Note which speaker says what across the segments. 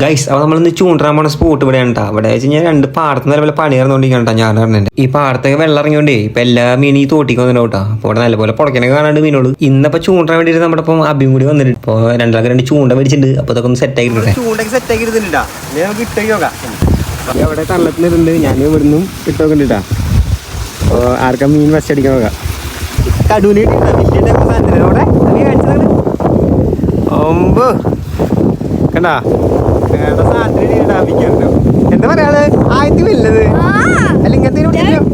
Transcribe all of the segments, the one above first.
Speaker 1: Guys അപ്പോൾ നമ്മളിന്ന് ചൂണ്ടാൻ പോണ സ്പോട്ട് ഇവിടെയാണ് കേട്ടോ ഇവിടെ വെച്ച് കഴിഞ്ഞാൽ രണ്ട് പാടത്ത് നിലവിലെ പണി ഇറന്നുകൊണ്ടിരിക്കണം ഞാൻ പറഞ്ഞിട്ട് ഈ പാടത്തൊക്കെ വെള്ളം ഇറങ്ങിയോണ്ടേ ഇപ്പൊ എല്ലാ മീനും ഈ തോട്ടിക്ക് വന്നിട്ടുണ്ട് കേട്ടോ അപ്പോൾ ഇവിടെ നല്ലപോലെ പുടക്കനെ കാണാണ്ട് മീനോട്. ഇന്നിപ്പോ ചൂണ്ടാൻ വേണ്ടിയിട്ട് നമ്മുടെ ഇപ്പം അഭിയും കൂടി വന്നിട്ടുണ്ട്. ഇപ്പോൾ രണ്ടാൾക്ക് രണ്ട് ചൂണ്ട മേടിച്ചിട്ടുണ്ട്. അപ്പോൾ ഇതൊക്കെ ഒന്ന് സെറ്റ് ആക്കിയിട്ടുണ്ട്.
Speaker 2: ചൂണ്ടൊക്കെ സെറ്റ് ആക്കി ഇരുന്നിട്ടാ നമുക്ക് ഇട്ടേക്ക് നോക്കാം. അവിടെ തള്ളത്തിനിട്ടുണ്ട് ഞാൻ ഇവിടുന്നും ഇട്ടോക്കണ്ടിട്ടാ അപ്പോൾ ആർക്കാ മീൻ വച്ചടിക്കാൻ നോക്കാം. കടൂന് കിട്ടിയിട്ടാ വലിയ സാധനത്തിനാ അവിടെ? നീ കാണിച്ചതാണ്. ഒമ്പ്. കണ്ടാ? എന്താ പറയാൾ ആയിരത്തി വലുത് അല്ല ഇങ്ങനത്തെ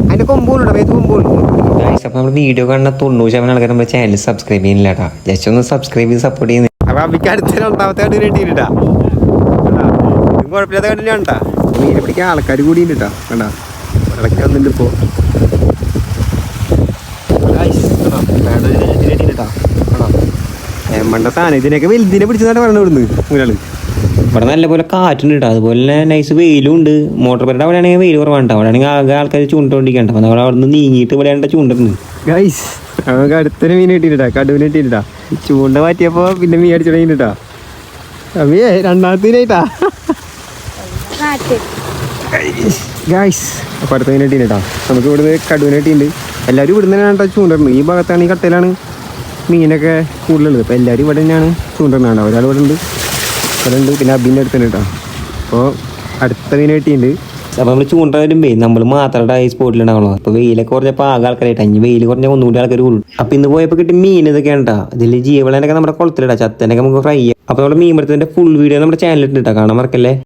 Speaker 2: അതിന്റെ കൊമ്പുണ്ടോ മേത്ത് കൊമ്പുണ്ടോ
Speaker 1: ഗൈസ് അപ്പോൾ നമ്മൾ വീഡിയോ കാണുന്ന തൊണ്ണൂറ് ശതമാനം ആൾക്കാർ നമ്മുടെ ചാനൽ സബ്സ്ക്രൈബ് ചെയ്യുന്നില്ല കേട്ടോ ജസ്റ്റ് ഒന്ന് സബ്സ്ക്രൈബ് ചെയ്ത് സപ്പോർട്ട് ചെയ്യുന്നത്
Speaker 2: അപ്പൊ അമ്മിക്ക് അടുത്ത രണ്ടാമത്തെ കണ്ടു? കിട്ടിയിട്ടാ കുഴപ്പമില്ലാത്ത കണ്ടില്ലാണ്ടാ മീനെ പിടിക്കാൻ ആൾക്കാർ കൂടി ഉണ്ട് കണ്ടാ? ഇടയ്ക്ക് വന്നിട്ട് ഇപ്പോ. എമ്മണ്ട സാധനം. ഇതിനൊക്കെ വലുതിനെ പിടിച്ചതാണ് പറഞ്ഞു ഇവിടുന്ന് ഒരാൾ
Speaker 1: ഇവിടെ നല്ലപോലെ കാറ്റുണ്ട് കേട്ടോ അതുപോലെ തന്നെ നൈസ് വെയിലും ഉണ്ട്. മോട്ടോർ പേരുടെ അവിടെ ആണെങ്കിൽ വെയിൽ കുറവാണ് അവിടെ ആണെങ്കിൽ ആകെ ആൾക്കാർ ചൂണ്ടോണ്ടിരിക്കണ്ട അപ്പം നമ്മൾ അവിടെ നിന്ന് നീങ്ങിയിട്ട് ഇവിടെ ഉണ്ട് ചൂണ്ടുണ്ട്
Speaker 2: ഗൈസ് നമുക്ക് അടുത്തൊരു മീൻ കിട്ടിയിട്ടാ കടുവിന് കിട്ടിയിട്ടാ ചൂണ്ട മാറ്റിയപ്പോ പിന്നെ മീൻ അടിച്ചു തുടങ്ങിട്ടാ അമ്മേ രണ്ടാമത്തേനായിട്ടാ ഗൈസ് അപ്പോൾ അടുത്ത മീൻ കിട്ടിയിട്ടാ നമുക്ക് ഇവിടുന്ന് കടുവിന് കിട്ടിയിട്ടുണ്ട്. എല്ലാവരും ഇവിടുന്ന് തന്നെയാണ് കേട്ടോ ചൂണ്ടിടുന്നത്. ഈ ഭാഗത്താണ് ഈ കട്ടയിലാണ് മീനൊക്കെ കൂടുതലുള്ളത്. അപ്പോൾ എല്ലാവരും ഇവിടെ തന്നെയാണ് ചൂണ്ടിടുന്നത് ഒരാൾ ഇവിടെ ഉണ്ട്. ഉണ്ട് പിന്നെ അബിന്റെ അടുത്തുണ്ട് കേട്ടോ. അപ്പോൾ അടുത്ത മീൻ
Speaker 1: അപ്പോൾ നമ്മൾ ചൂണ്ട വരുമ്പേ നമ്മൾ മാത്രമായിട്ട് ഈ സ്പോട്ടിലുണ്ടാവുള്ളൂ അപ്പോൾ വെയിലൊക്കെ കുറഞ്ഞപ്പോൾ ആകെ ആൾക്കാരായിട്ട്. അഞ്ഞ് വെയിൽ കുറഞ്ഞ ഒന്നുകൂടി ആൾക്കാർ കൂടും. അപ്പോൾ ഇന്ന് പോയപ്പോൾ കിട്ടി മീൻ ഇതൊക്കെ ഉണ്ടാ ഇതിൽ ജീവളനൊക്കെ നമ്മുടെ കുളത്തിലിടാം ചത്തനൊക്കെ നമുക്ക് ഫ്രൈ ചെയ്യാം. അപ്പോൾ നമ്മുടെ മീൻ പിടുത്തതിന്റെ ഫുൾ വീഡിയോ നമ്മുടെ ചാനലിൽ കാണാൻ മറക്കല്ലേ?